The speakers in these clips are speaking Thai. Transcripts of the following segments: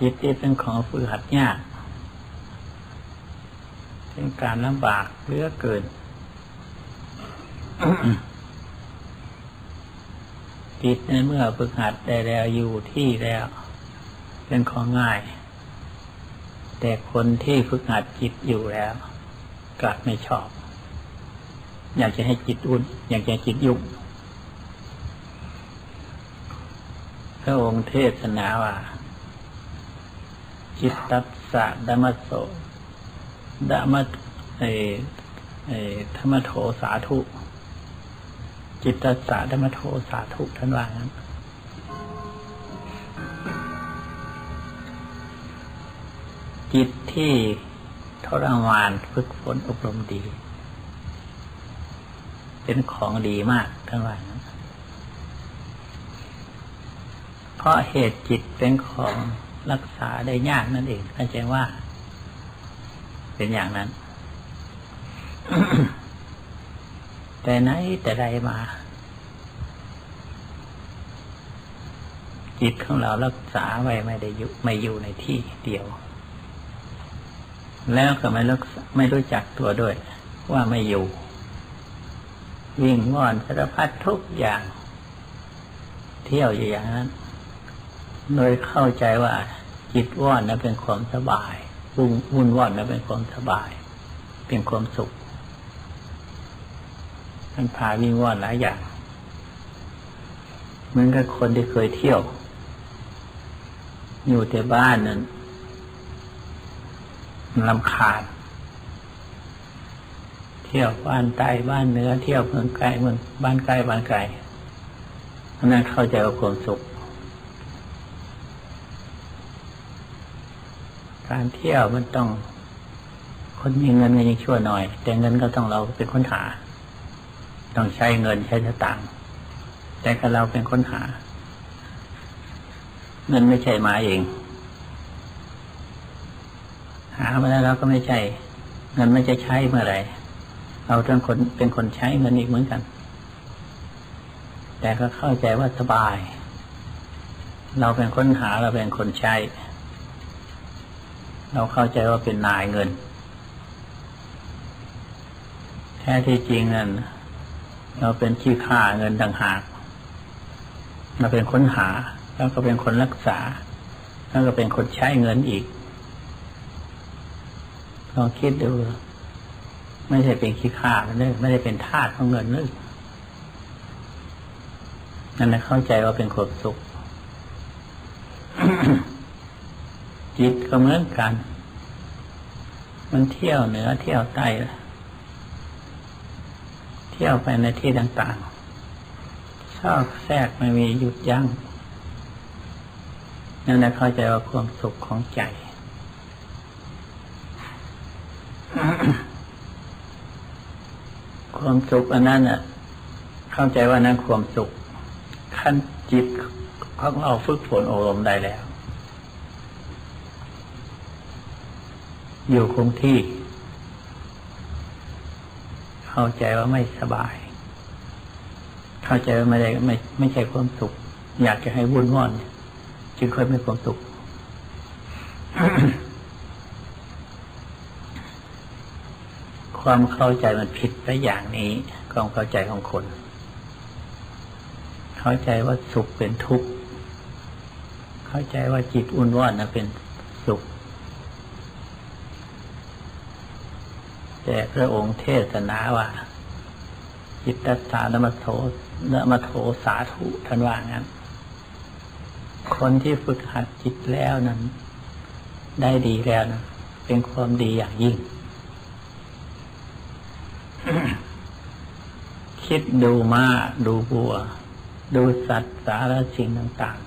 จิตที่เป็นของฝึกหัดยากเป็นการลำบากเหลือเกินจิตในเมื่อฝึกหัดได้แล้วอยู่ที่แล้ว เป็นของง่าย แต่คนที่ฝึกหัดจิตอยู่แล้ว กลับไม่ชอบ อยากจะให้จิตอุ่น อยากจะจิตยุ่งพระองค์เทศนาว่า จิตตัสสะดัมมโสดัมมเอเอธรรมโถสาธุจิตตัสสะดัมมโถสาธุท่านว่างั้นจิตที่ทรมานฝึกฝนอบรมดี เป็นของดีมากท่านว่างั้นเพราะเหตุจิตเป็นของ รักษาได้ยากนั่นเองเข้าใจว่า เป็นอย่างนั้น แต่ไหนแต่ใดมา จิตของเรารักษาไว้ไม่ได้อยู่ไม่อยู่ในที่เดียว แล้วก็ไม่รักษาไม่รู้จักตัวด้วย ว่าไม่อยู่ วิ่งว่อนสารพัดทุกอย่าง เที่ยวอยู่อย่างนั้น โดยเข้าใจว่า จิตว่อนนั้นเป็นความสบายวุ่นวุ่นว่อนนั้นเป็นความสบาย เป็นความสุขมันพาวิ่งว่อนหลายอย่าง เหมือนกับคนที่เคยเที่ยว อยู่แต่บ้านนั้นลำคาญเที่ยวบ้านใต้บ้านเหนือเที่ยวเมืองไกลเมืองบ้านใกล้บ้านไกลอันนั้นเข้าใจว่าความสุข การเที่ยวมันต้อง คนมีเงินก็ยังชั่วหน่อย แต่เงินก็ต้องเราเป็นคนหา ต้องใช้เงินใช้สตางค์แต่ก็เราเป็นคนหา เงินไม่ใช่มาเอง หามาแล้วเราก็ไม่ใช่ เงินไม่จะใช้เมื่อไหร่เราต้องคนเป็นคนใช้เงินอีกเหมือนกัน แต่ก็เข้าใจว่าสบาย เราเป็นคนหาเราเป็นคนใช้ เราเข้าใจว่าเป็นนายเงิน แท้ที่จริงนั้นเราเป็นขี้ข่าเงินต่างหาก เราเป็นค้นหา แล้วก็เป็นคนรักษา แล้วก็เป็นคนใช้เงินอีกลองคิดดู ไม่ใช่เป็นขี้ข่าเลยไม่ได้เป็นทาสของเงินเลยนั่นนะเข้าใจว่าเป็นความสุข จิตก็เหมือนกัน มันเที่ยวเหนือเที่ยวใต้เที่ยวไปในที่ต่างๆชอบแทรกไม่มีหยุดยัง้งนั่นแหละเข้าใจว่าความสุขของใจความสุขอันนั้นอะ เข้าใจว่านั้นความสุขขั้นจิตของเราฝึกฝนอบรมได้แล้ว อยู่คงที่ เข้าใจว่าไม่สบาย เข้าใจว่าไม่ได้ไม่ไม่ใช่ความสุข อยากจะให้วุ่นว่อนจึงค่อยไมีความสุขความเข้าใจมันผิดไปอย่างนี้ความเข้าใจของคน เข้าใจว่าสุขเป็นทุกข์ เข้าใจว่าจิตอุ่นว่อนนะเป็นสุข แต่พระองค์เทศนาว่าจิตตานมโทนมโทสาธุท่านว่างั้น คนที่ฝึกหัดจิตแล้วนั้น ได้ดีแล้วนะเป็นความดีอย่างยิ่ง คิดดูมาดูบัว ดูสัตว์สารสิ่งต่าง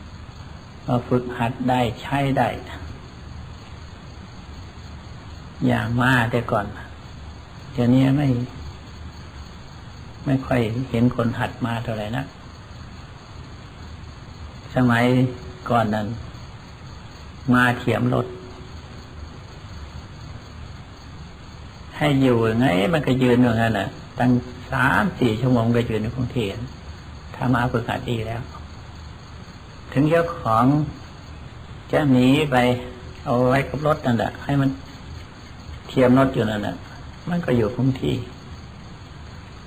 ๆมาฝึกหัดได้ใช้ได้ อย่างมาแต่ก่อนเดี๋ยวนี้ไม่ ไม่ค่อยเห็นคนหัดมาเท่าไหร่นะ สมัยก่อนนั้น มาเถียมรถ ให้อยู่ไง มันก็ยืนอย่างนั้นน่ะ ตั้งสามสี่ชั่วโมงก็ยืนในคงเทียนถ้ามาฝึกหัดดีแล้วถึงถึงเจ้าของจะหนีไปเอาไว้กับรถนั่นแหละให้มัน เทียมรถอยู่นั่นแหละมันก็อยู่คงที่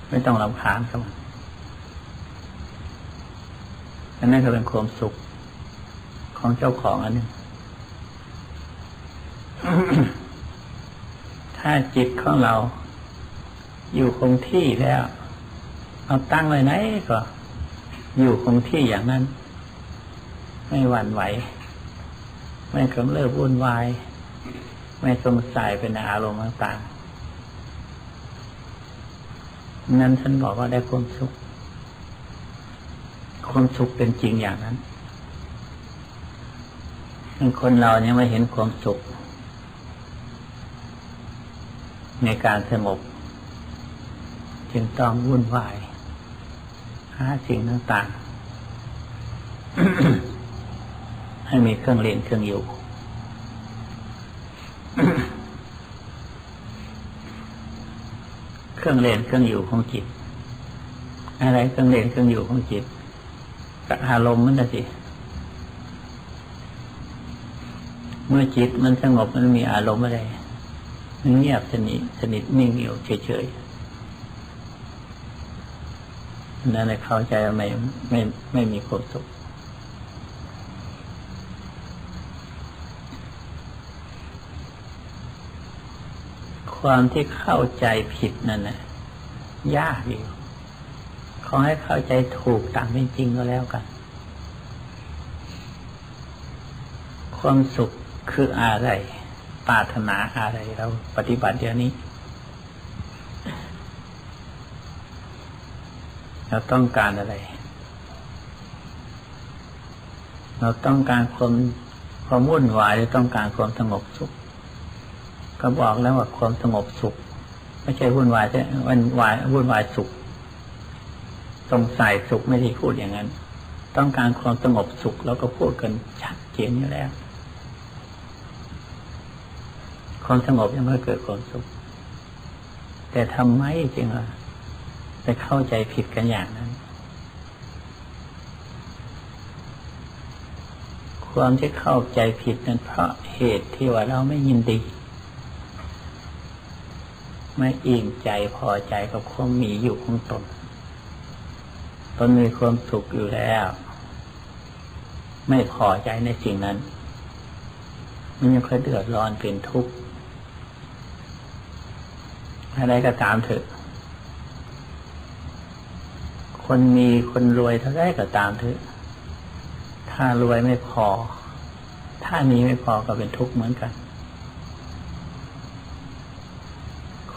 ไม่ต้องรำคาญกับมันอันนั้นก็เป็นความสุขของเจ้าของอันหนึงถ้าจิตของเรา อยู่คงที่แล้ว เอาตั้งไว้ไหนก็ อยู่คงที่อย่างนั้น ไม่หวั่นไหว ไม่กำเริบวุ่นวาย ไม่สงสัยเป็นอารมณ์ต่างๆนั้นท่านบอกว่าได้ความสุข ความสุขเป็นจริงอย่างนั้นคนเราเนี่ยไม่เห็นความสุข ในการสงบจึงต้องวุ่นวาย หาสิ่งต่างๆ ให้มีเครื่องเล่นเครื่องอยู่ เครื่องเล่นเครื่องอยู่ของจิต อะไรเครื่องเล่นเครื่องอยู่ของจิตกับอารมณ์มันนะสิเมื่อจิตมันสงบมันมีอารมณ์อะไรมันเงียบสนิทสนิทนิ่งอยู่เฉยๆนั่นเลยเข้าใจว่าไม่ไม่ไม่มีความสุข ความที่เข้าใจผิดนั่นนะยากอยู่ขอให้เข้าใจถูกตามเป็นจริงก็แล้วกัน ความสุขคืออะไรปรารถนาอะไรเราปฏิบัติเดี๋ยวนี้ เราต้องการอะไร เราต้องการความความวุ่นวายหรือต้องการความสงบสุข ก็บอกแล้วว่าความสงบสุข ไม่ใช่วุ่นวายใช่วุ่นวายวุ่นวายสุขตรงใส่สุขไม่ได้พูดอย่างนั้น ต้องการความสงบสุขเราก็พูดกันชัดเจนอยู่แล้ว ความสงบยังไม่เกิดความสุข แต่ทำไมจริงอะไปเข้าใจผิดกันอย่างนั้น ความที่เข้าใจผิดนั้นเพราะเหตุที่ว่าเราไม่ยินดี ไม่อิ่มใจพอใจกับความมีอยู่ของตน ตนมีความสุขอยู่แล้ว ไม่พอใจในสิ่งนั้น มันยังค่อยเดือดร้อนเป็นทุกข์อะไรก็ตามเถอะ คนมีคนรวยเท่าไรก็ตามเถอะ ถ้ารวยไม่พอ ถ้ามีไม่พอก็เป็นทุกข์เหมือนกัน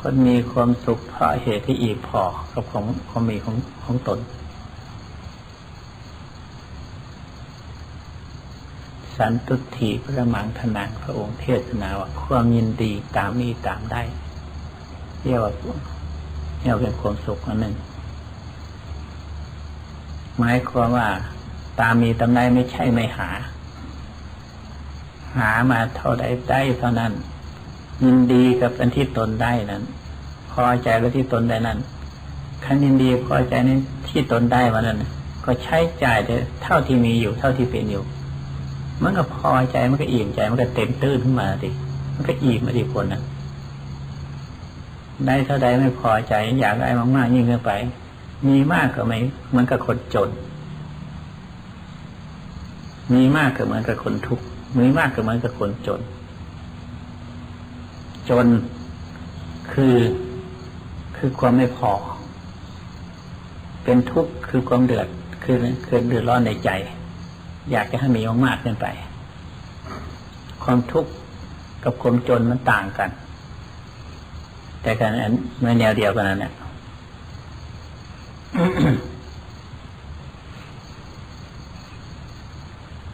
คนมีความสุขเพราะเหตุที่อีกพอกับของความมีของของตน สันตุถีพระมังทนางพระองค์เทศนาว่าความยินดีตามมีตามได้เรียกว่าเรียกเป็นความสุขอันหนึ่งหมายความว่า ตามมีตามได้ไม่ใช่ไม่หา หามาเท่าใดได้เท่านั้น ยินดีกับอันที่ตนได้นั้น พอใจกับที่ตนได้นั้นคันยินดีพอใจในที่ตนได้มานั้นก็ใช้จ่ายเท่าที่มีอยู่เท่าที่เป็นอยู่ มันก็พอใจมันก็อิ่มใจมันก็เต็มตื้นขึ้นมาดิมันก็อิ่มมาดิคนนะได้เท่าใดไม่พอใจ อยากได้มากๆยิ่งขึ้นไป มีมากก็ไม่เหมือนกับคนจน มีมากก็เหมือนกับคนทุกข์มีมากก็เหมือนกับคนจน จนคือคือความไม่พอ เป็นทุกข์คือความเดือด คือคือเดือดร้อนในใจ อยากจะให้มีมากๆขึ้นไป ความทุกข์กับความจนมันต่างกัน แต่กันอันในแนวเดียวกันนั่นแหละ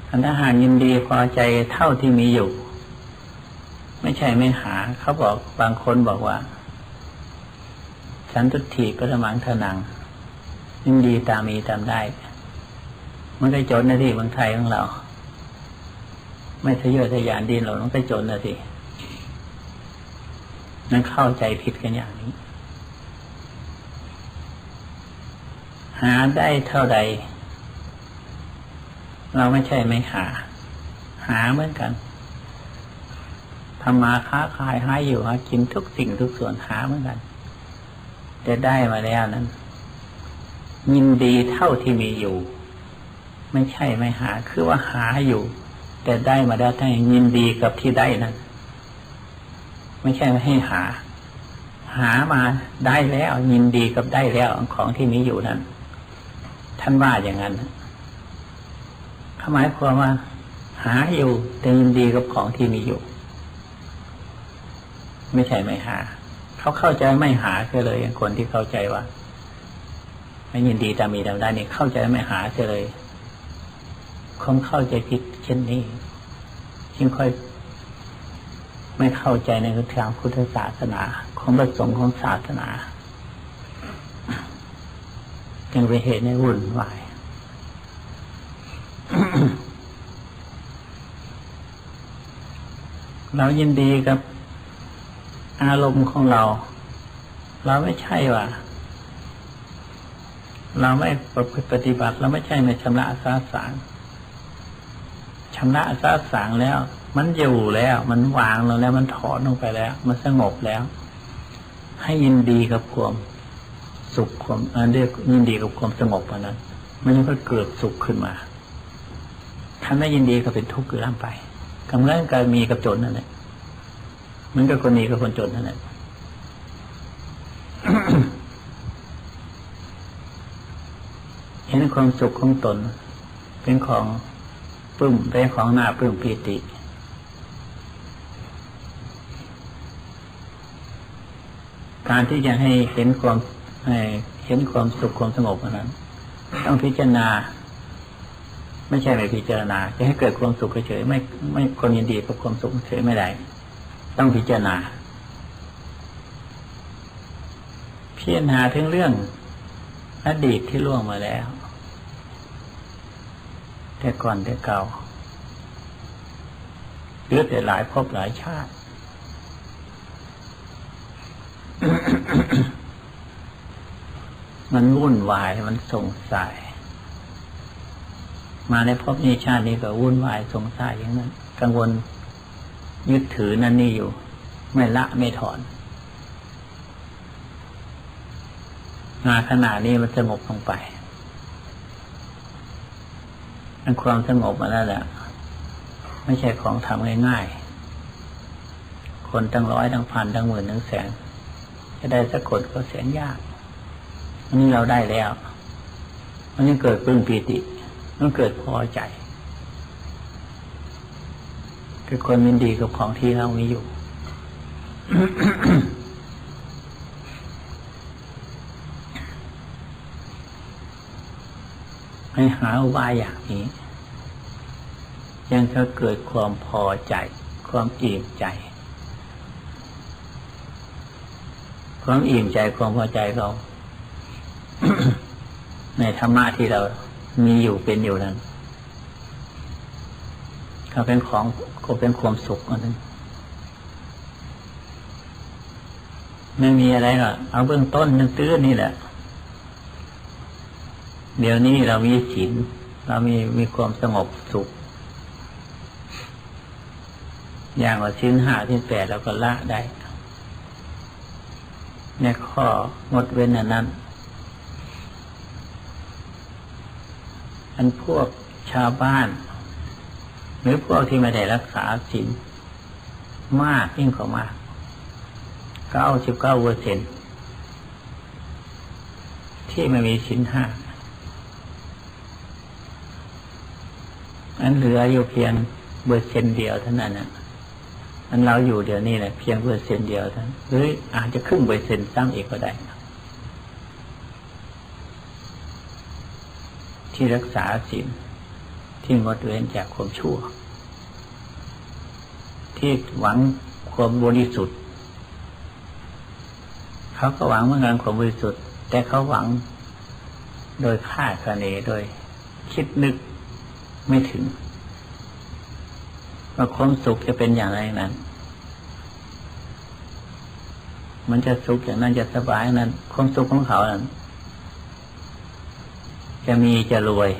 อันถ้าหากยินดีพอใจเท่าที่มีอยู่ ไม่ใช่ไม่หา เขาบอกบางคนบอกว่า สันตุถีปรมังทนังยินดีตามมีตามได้ มันก็จนนะที่เมืองไทยของเรา ไม่ทะเยอทะยานดินเรามันก็จนนะสินั่นเข้าใจผิดกันอย่างนี้ หาได้เท่าใด เราไม่ใช่ไม่หา หาเหมือนกันำมาค้าขายหาอยู่หากินทุกสิ่งทุกส่วนหาเหมือนกันจะได้มาแล้วนั้น ยินดีเท่าที่มีอยู่ ไม่ใช่ไม่หา คือว่าหาอยู่ แต่ได้มาแล้วถ้ยินดีกับที่ได้นั้นไม่ใช่ไม่ให้หา หามาได้แล้วยินดีกับได้แล้วของที่มีอยู่นั้น ท่านว่าอย่างนั้นขหมายความว่า หาอยู่แต่ยินดีกับของที่มีอยู่ ไม่ใช่ไม่หา เขาเข้าใจไม่หาเสียเลยอย่างคนที่เข้าใจว่าไม่ยินดีตามมีตามได้นี่เข้าใจไม่หาเสียเลยคงเข้าใจผิดเช่นนี้จึงค่อยไม่เข้าใจในทางพุทธศาสนา ของประสงค์ของศาสนาจึงไปเหตุในวุ่นวายเรายินดีกับ อารมณ์ของเรา เราไม่ใช่ว่า เราไม่ปฏิบัติ เราไม่ใช่ในชำระสาสางชำระสาสางแล้ว มันอยู่แล้ว มันวางลงแล้วมันถอนลงไปแล้ว มันสงบแล้ว ให้ยินดีกับความสุขความอันเรียกยินดีกับความสงบอันนั้นมันก็เกิดสุขขึ้นมาถ้าไม่ยินดีก็เป็นทุกข์คือร่างไปกำลังการมีกับจนนั่นแหละ มันก็คนมีกับคนจนนั่นแหละเห็นความสุขของตน เป็นของปลื้มเป็นของหน้าปลื้มปีติการที่จะให้เห็นความเห็นความสุขความสงบนั้น ต้องพิจารณา ไม่ใช่ไปพิจารณา จะให้เกิดความสุขเฉยไม่ไม่คนยินดีกับความสุขเฉยไม่ได้ ต้องพิจารณา พิจารณาถึงเรื่องอดีตที่ล่วงมาแล้ว แต่ก่อนแต่เก่าหรือแต่หลายภพหลายชาติ มันวุ่นวายมันสงสัยมาในภพนี้ชาตินี้ก็วุ่นวายสงสัยอย่างนั้น กังวล ยึดถือนั่นนี่อยู่ ไม่ละไม่ถอนงานขนาดนี้มันสงบลงไปอันความสงบมาแล้วแหละไม่ใช่ของทำง่ายๆ คนตั้งร้อยตั้งพันตั้งหมื่นตั้งแสน จะได้สักคนก็แสนยากอันนี้เราได้แล้ว มันยังเกิดปลื้มปีติ มันเกิดพอใจ คือคนมินดีกับของที่เรามีอยู่ ให้หาว่าอย่างนี้ ยังจะเกิดความพอใจ ความอิ่มใจ ความอิ่มใจความพอใจเรา ในธรรมะที่เรามีอยู่เป็นอยู่นั้น ก็เป็นของก็เป็นความสุขอันนึงไม่มีอะไรหรอกเอาเบื้องต้นนึงตื้อนี่แหละ เดี๋ยวนี้เรามีศีลเรามีมีความสงบสุข อย่างว่าชิ้นห้าชิ้นแปดเราก็ละได้ในข้องดเว้นอันนั้น อันพวกชาวบ้าน หรือพวกที่ไม่ได้รักษาศีลมากยิ่งกว่ามากเก้าสิบเก้าเปอร์เซ็นที่ไม่มีศีลห้าอันเหลืออยู่เพียงเปอร์เซ็นเดียวเท่านั้นนะอันเราอยู่เดี๋ยวนี้แหละเพียงเปอร์เซ็นเดียวเท่านั้นหรืออาจจะครึ่งเปอร์เซ็นต์ซ้ำอีกก็ได้ ที่รักษาศีล ที่งดเว้นจากความชั่ว ที่หวังความบริสุทธิ์เขาก็หวังเหมือนกันความบริสุทธิ์ แต่เขาหวังโดยคาดคะเนโดยคิดนึกไม่ถึงว่าความสุขจะเป็นอย่างไรนั้น มันจะสุขอย่างนั้นจะสบายนั้น ความสุขของเขานั้น จะมีจะรวย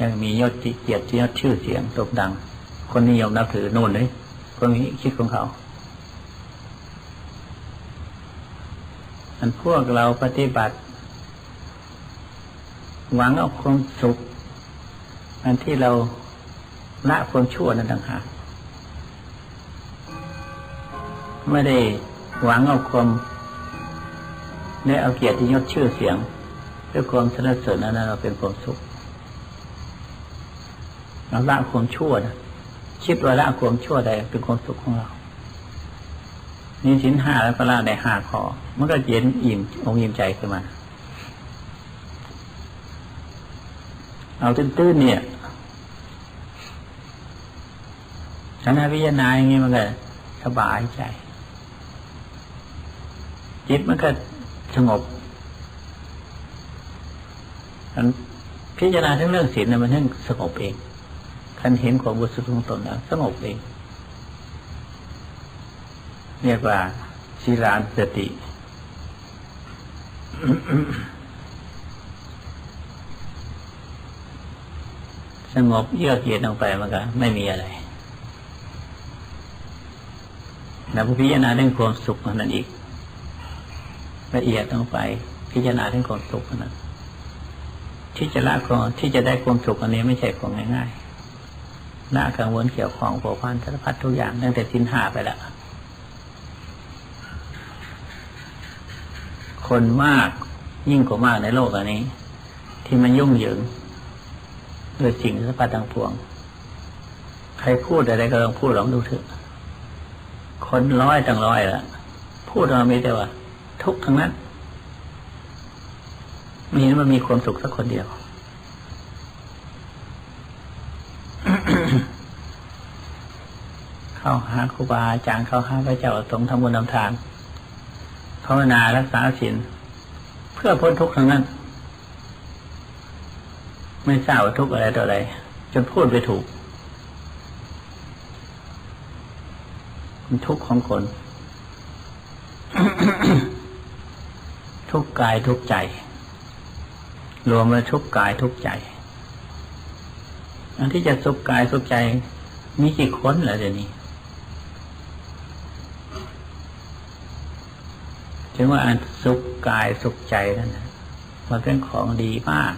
ยังมียศเกียรติยศชื่อเสียงโด่งดัง คนนิยมนับถือโน่นเลยคนนี้คิดของเขาอันพวกเราปฏิบัติ หวังเอาความสุข อันที่เราละความชั่วนั้นต่างหากไม่ได้หวังเอาความได้เอาเกียรติยศชื่อเสียงด้วยความสนับสนุนนั้นเราเป็นความสุข เราละความชั่วนะคิดว่าละความชั่วใดเป็นความสุขของเรานี่ชิ้นห้าแล้วก็ละได้ห้าคอมันก็เย็นอิ่มองอิ่มใจขึ้นมาเอาตื้นๆเนี่ยถ้านาพิจารณาอย่างนี้มันก็สบายใจ จิตมันก็สงบอันพิจารณาทั้งเรื่องศีลนะมันทั้งสงบเอง ท่านเห็นความบริสุทธิ์ของตนแล้วสงบเองเรียกว่าศีลานสติ สงบเยือกเย็นลงไปมันก็ไม่มีอะไรแล้วพิจารณาเรื่องความสุขนั้นอีกละเอียดลงไป พิจารณาเรื่องความสุขนั้นที่จะละความที่จะได้ความสุขอันนี้ไม่ใช่ของง่าย ๆละกังวลเกี่ยวของผัวพันสารพัดทุกอย่างตั้งแต่สินหาไปแล้วคนมากยิ่งกว่ามากในโลกอันนี้ ที่มันยุ่งเหยิงด้วยสิ่งสารพัดต่างพวง ใครพูดอะไรก็ลองพูดลองดูเถอะคนร้อยต่างร้อยละพูดมาไม่แต่ว่า ทุกทั้งนั้นไม่เห็นมันมีความสุขสักคนเดียว เข้าหาครูบาอาจารย์เข้าหาพระเจ้าสงฆ์ทำบุญทำทานภาวนารักษาศีลเพื่อพ้นทุกข์ทั้งนั้น ไม่ทราบว่าทุกข์อะไรต่ออะไรจนพูดไปถูกมันทุกข์ของคน ทุกกายทุกใจ รวมแล้วทุกกายทุกใจ อันที่จะสุขกายสุขใจ มีกี่คนเหรอเดี๋ยวนี้ ถึงว่าอันสุขกายสุขใจนั่นมันเป็นของดีมาก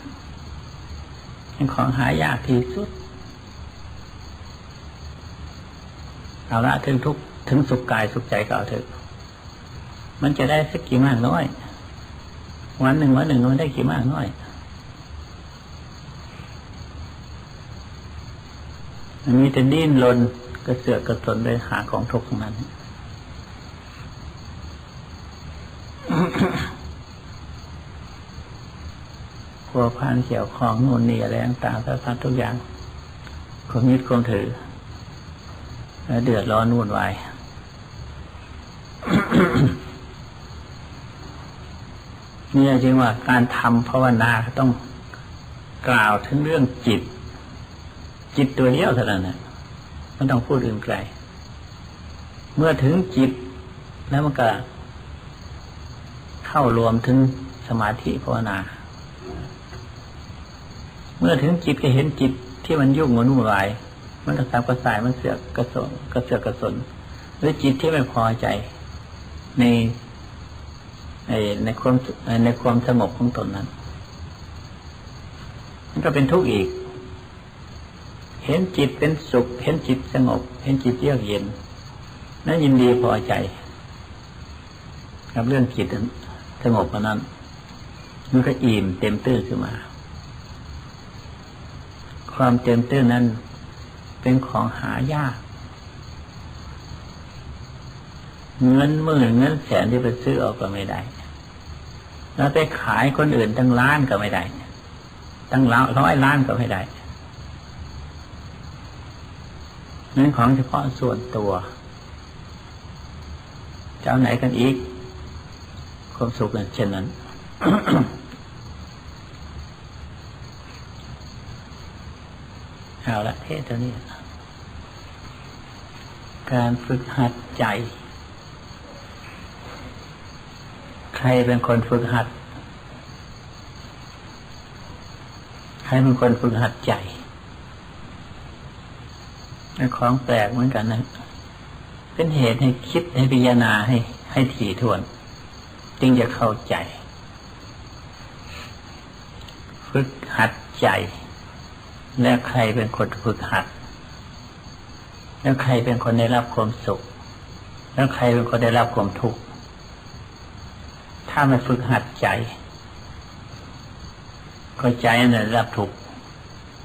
เป็นของหายากที่สุดเอาละถึงทุกถึงสุขกายสุขใจก็เอาเถอะมันจะได้สักกี่มากน้อย วันหนึ่งวันหนึ่งมันได้กี่มากน้อยมันมีแต่ดิ้นรนกระเสือกกระสนเลยหาของทุกข์ของนั้น พัวพันเกี่ยวของนู่นนี่อะไรต่างๆสารพัดทุกอย่างความยึดความถือแล้วเดือดร้อนวุ่นวายนี่จริงว่าการทำภาวนาต้องกล่าวถึงเรื่องจิต จิตตัวเดียวเท่านั้นนะไม่ต้องพูดอื่นไกล เมื่อถึงจิตแล้วมันก็ เข้ารวมถึงสมาธิภาวนา เมื่อถึงจิตก็เห็นจิตที่มันยุ่งมันวุ่นวาย มันกระสับกระส่ายมันเสือกกระสนกระเสือกกระสนหรือจิตที่ไม่พอใจในในในความในความสงบของตนนั้น มันก็เป็นทุกข์อีก เห็นจิตเป็นสุข เห็นจิตสงบ เห็นจิตเยือกเย็น นั้นยินดีพอใจ กับเรื่องจิตนั้น สงบนั้น มันก็อิ่มเต็มตื้อขึ้นมา ความเต็มตื้อนั้น เป็นของหายาก เงินหมื่นเงินแสนที่ไปซื้อออกก็ไม่ได้ แล้วไปขายคนอื่นตั้งล้านก็ไม่ได้ ตั้งร้อยล้านก็ไม่ได้นั่นของเฉพาะส่วนตัวจะเอาไหนกันอีก ความสุขเช่นนั้น เอาละเทศเท่านี้ การฝึกหัดใจ ใครเป็นคนฝึกหัด ใครเป็นคนฝึกหัดใจเป็นของแปลกเหมือนกันนะ เป็นเหตุให้คิดให้พิจารณาให้ให้ถี่ถ้วน จึงจะเข้าใจ ฝึกหัดใจ และใครเป็นคนฝึกหัด แล้วใครเป็นคนได้รับความสุข แล้วใครเป็นคนได้รับความทุกข์ถ้าไม่ฝึกหัดใจ ก็ใจนั่นแหละรับทุกข์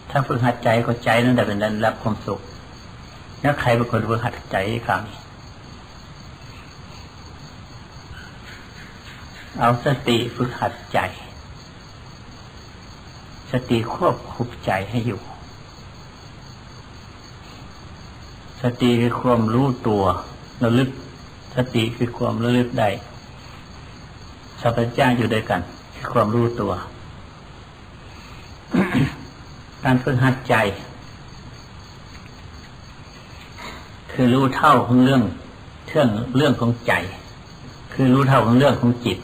ถ้าฝึกหัดใจก็ใจนั่นแหละเป็นได้รับความสุข แล้วใครเป็นคนฝึกหัดใจคราวนี้ เอาสติฝึกหัดใจ สติควบคุมใจให้อยู่ สติคือความรู้ตัวระลึก สติคือความระลึกได้สัพพเจ้าอยู่ด้วยกัน คือความรู้ตัว การฝึกหัดใจ คือรู้เท่าของเรื่องเรื่องเรื่องของใจ คือรู้เท่าของเรื่องของจิต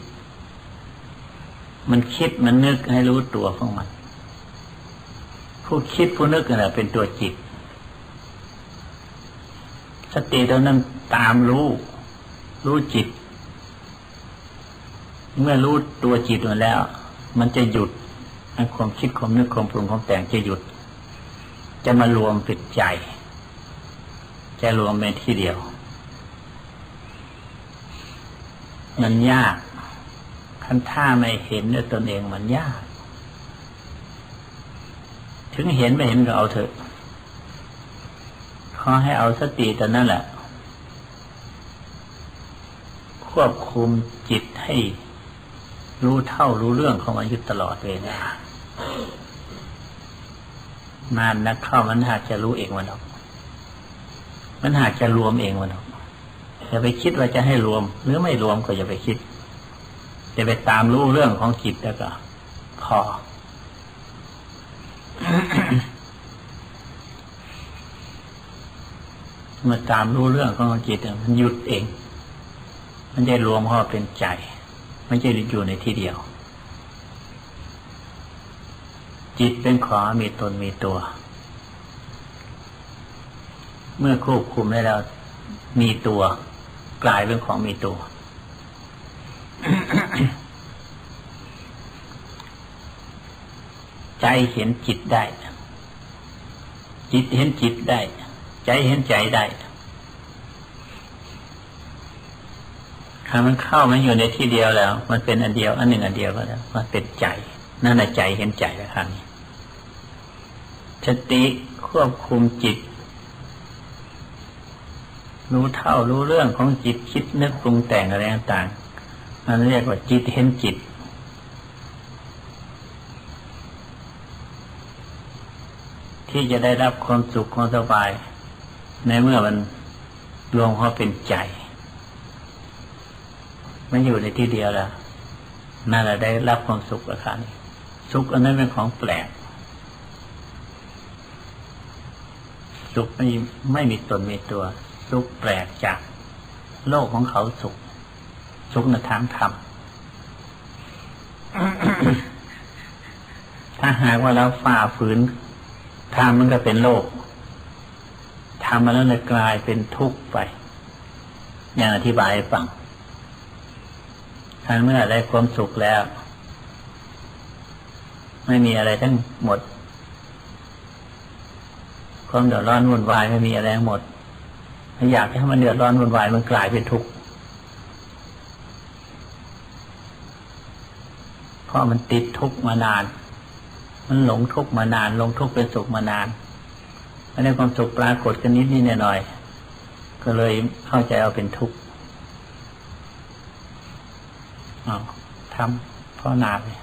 มันคิดมันนึกให้รู้ตัวของมัน ผู้คิดผู้นึกน่ะเป็นตัวจิต สติตัวนั้นตามรู้ รู้จิต เมื่อรู้ตัวจิตมาแล้ว มันจะหยุดความคิดความนึกความปรุงความแต่งจะหยุด จะมารวมเป็นใจ จะรวมเป็นที่เดียว มันยาก คันท่าไม่เห็นด้วยตนเองมันยาก ถึงเห็นไม่เห็นก็เอาเถอะขอให้เอาสติแต่นั่นแหละ ควบคุมจิตให้รู้เท่ารู้เรื่องของมันอยู่ตลอดเวลานานนักเข้ามันหากจะรู้เองมันหรอก มันหากจะรวมเองมันหรอกอย่าไปคิดว่าจะให้รวม หรือไม่รวมก็อย่าไปคิด จะไปตามรู้เรื่องของจิตแล้วก็ พอเมื่อตามรู้เรื่องของจิตมันหยุดเอง มันจะรวมเข้าเป็นใจ ไม่ใช่อยู่ในที่เดียว จิตเป็นขอมีตนมีตัว เมื่อควบคุมได้แล้วมีตัว กลายเป็นของมีตัว ใจเห็นจิตได้ จิตเห็นจิตได้ ใจเห็นใจได้ถ้ามันเข้ามันอยู่ในที่เดียวแล้ว มันเป็นอันเดียว อันหนึ่งอันเดียวก็แล้ว มันเป็นใจ นั่นแหละใจเห็นใจแล้วครับสติควบคุมจิต รู้เท่ารู้เรื่องของจิตคิดนึกปรุงแต่งอะไรต่างๆมันเรียกว่าจิตเห็นจิต ที่จะได้รับความสุขความสบาย ในเมื่อมันรวมเข้าเป็นใจ มันอยู่ในที่เดียวแล้วนั่นแหละได้รับความสุขแล้วครับสุขอันนั้นเป็นของแปลก สุขไม่ไม่มีตนมีตัว สุขแปลกจาก โลกของเขาสุข สุขในทางธรรมถ้าหากว่าเราฝ่าฝืน ทำมันก็เป็นโลกทำมาแล้วเลยกลายเป็นทุกข์ไป อย่างอธิบายให้ฟังถ้าเมื่อได้ความสุขแล้ว ไม่มีอะไรทั้งหมด ความเดือดร้อนวุ่นวายไม่มีอะไรทั้งหมดอยากให้มันเดือดร้อนวุ่นวายมันกลายเป็นทุกข์เพราะมันติดทุกข์มานาน มันหลงทุกข์มานาน หลงทุกข์เป็นสุขมานานไม่ได้ความสุขปรากฏกันนิดนิดหน่อยก็เลยเข้าใจเอาเป็นทุกข์ทำพ่อนาเลย